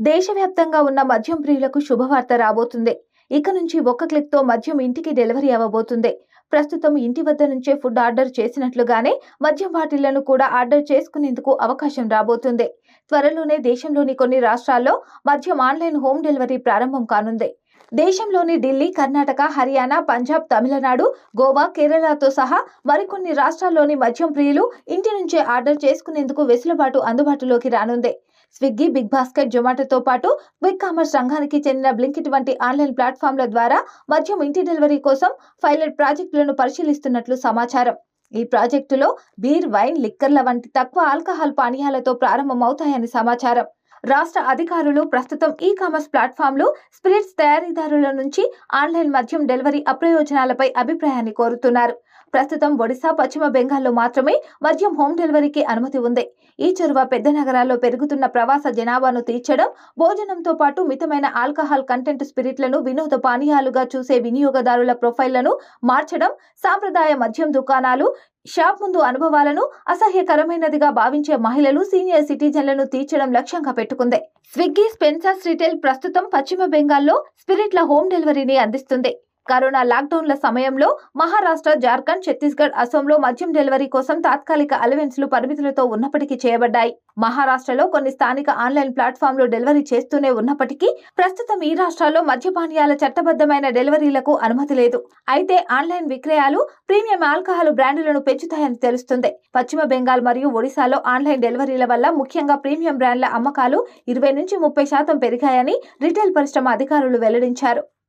దేశవ్యాప్తంగా ఉన్న మద్యం ప్రియులకు శుభవార్త రాబోతుంది. ఇక నుంచి ఒక్క క్లిక్తో మద్యం ఇంటికి డెలివరీ అవ్వబోతుంది. ప్రస్తుతం ఇంటి వద్ద నుంచే ఫుడ్ ఆర్డర్ చేసినట్లుగానే మద్యం బాటిళ్ళను కూడా ఆర్డర్ చేసుకునేందుకు అవకాశం రాబోతుంది. త్వరలోనే దేశంలోని కొన్ని రాష్ట్రాల్లో మద్యం ఆన్లైన్ హోమ్ డెలివరీ ప్రారంభం కానుంది. దేశంలోని ఢిల్లీ కర్ణాటక హర్యానా పంజాబ్ తమిళనాడు గోవా కేరళతో సహా మరికొన్ని రాష్ట్రాల్లోని మద్యం ప్రియులు ఇంటి నుంచే ఆర్డర్ చేసుకునేందుకు వెసులుబాటు అందుబాటులోకి రానుంది. స్విగ్గీ బిగ్ బాస్కెట్ జొమాటోతో పాటు క్విక్ కామర్స్ రంగానికి చెందిన బ్లింకిట్ వంటి ఆన్లైన్ ప్లాట్ఫామ్ల ద్వారా మద్యం ఇంటి డెలివరీ కోసం పైలట్ ప్రాజెక్టులను పరిశీలిస్తున్నట్లు సమాచారం. ఈ ప్రాజెక్టులో బీర్ వైన్ లిక్కర్ల వంటి తక్కువ ఆల్కహాల్ పానీయాలతో ప్రారంభమవుతాయని సమాచారం. రాష్ట్ర అధికారులు ప్రస్తుతం ఈ కామర్స్ ప్లాట్ఫామ్లు స్పిరిట్స్ తయారీదారుల నుంచి ఆన్లైన్ మద్యం డెలివరీ అప్రయోజనాలపై అభిప్రాయాన్ని కోరుతున్నారు. ప్రస్తుతం ఒడిశా పశ్చిమ బెంగాల్లో మాత్రమే మద్యం హోమ్ డెలివరీకి అనుమతి ఉంది. ఈ చొరవ పెద్ద నగరాల్లో పెరుగుతున్న ప్రవాస జనాభాను తీర్చడం భోజనంతో పాటు మితమైన ఆల్కహాల్ కంటెంట్ స్పిరిట్లను వినోద పానీయాలుగా చూసే వినియోగదారుల ప్రొఫైళ్ళను మార్చడం సాంప్రదాయ మద్యం దుకాణాలు షాప్ ముందు అనుభవాలను అసహ్యకరమైనదిగా భావించే మహిళలు సీనియర్ సిటిజన్లను తీర్చడం లక్ష్యంగా పెట్టుకుంది. స్విగ్గీ స్పెన్సర్స్ రిటైల్ ప్రస్తుతం పశ్చిమ బెంగాల్లో స్పిరిట్ల హోమ్ డెలివరీని అందిస్తుంది. కరోనా లాక్డౌన్ల సమయంలో మహారాష్ట్ర జార్ఖండ్ ఛత్తీస్గఢ్ అసోంలో మద్యం డెలివరీ కోసం తాత్కాలిక అలవెన్స్లు పరిమితులతో ఉన్నప్పటికీ చేయబడ్డాయి. మహారాష్ట్రలో కొన్ని స్థానిక ఆన్లైన్ ప్లాట్ఫామ్లు డెలివరీ చేస్తూనే ఉన్నప్పటికీ ప్రస్తుతం ఈ రాష్ట్రాల్లో మద్యపానీయాల చట్టబద్ధమైన డెలివరీలకు అనుమతి లేదు. అయితే ఆన్లైన్ విక్రయాలు ప్రీమియం ఆల్కహాల్ బ్రాండ్లను పెంచుతాయని తెలుస్తుంది. పశ్చిమ బెంగాల్ మరియు ఒడిశాలో ఆన్లైన్ డెలివరీల వల్ల ముఖ్యంగా ప్రీమియం బ్రాండ్ల అమ్మకాలు ఇరవై నుంచి ముప్పై శాతం పెరిగాయని రిటైల్ పరిశ్రమ అధికారులు వెల్లడించారు.